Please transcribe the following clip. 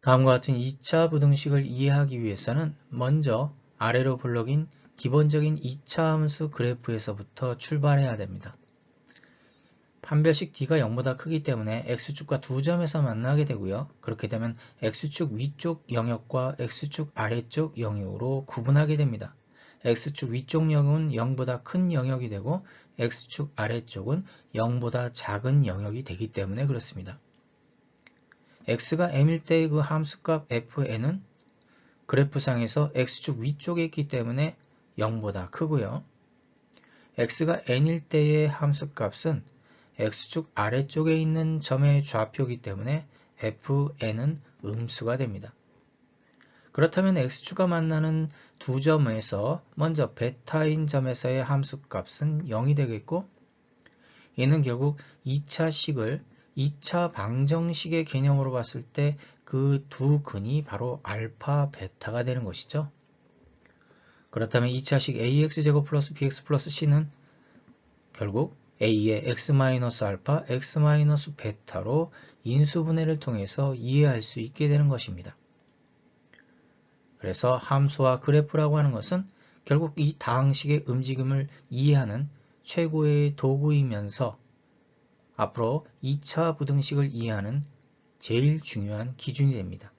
다음과 같은 2차 부등식을 이해하기 위해서는 먼저 아래로 블록인 기본적인 2차 함수 그래프에서부터 출발해야 됩니다. 판별식 D가 0보다 크기 때문에 X축과 두 점에서 만나게 되고요. 그렇게 되면 X축 위쪽 영역과 X축 아래쪽 영역으로 구분하게 됩니다. X축 위쪽 영역은 0보다 큰 영역이 되고 X축 아래쪽은 0보다 작은 영역이 되기 때문에 그렇습니다. X가 M일 때의 그 함수값 fn은 그래프상에서 X축 위쪽에 있기 때문에 0보다 크고요. X가 N일 때의 함수값은 X축 아래쪽에 있는 점의 좌표이기 때문에 fn은 음수가 됩니다. 그렇다면 X축과 만나는 두 점에서 먼저 베타인 점에서의 함수값은 0이 되겠고 이는 결국 2차식을 2차 방정식의 개념으로 봤을 때 그 두 근이 바로 알파, 베타가 되는 것이죠. 그렇다면 2차식 ax제곱 플러스 bx 플러스 c는 결국 a의 x-알파, x-베타로 인수분해를 통해서 이해할 수 있게 되는 것입니다. 그래서 함수와 그래프라고 하는 것은 결국 이 다항식의 움직임을 이해하는 최고의 도구이면서 앞으로 2차 부등식을 이해하는 제일 중요한 기준이 됩니다.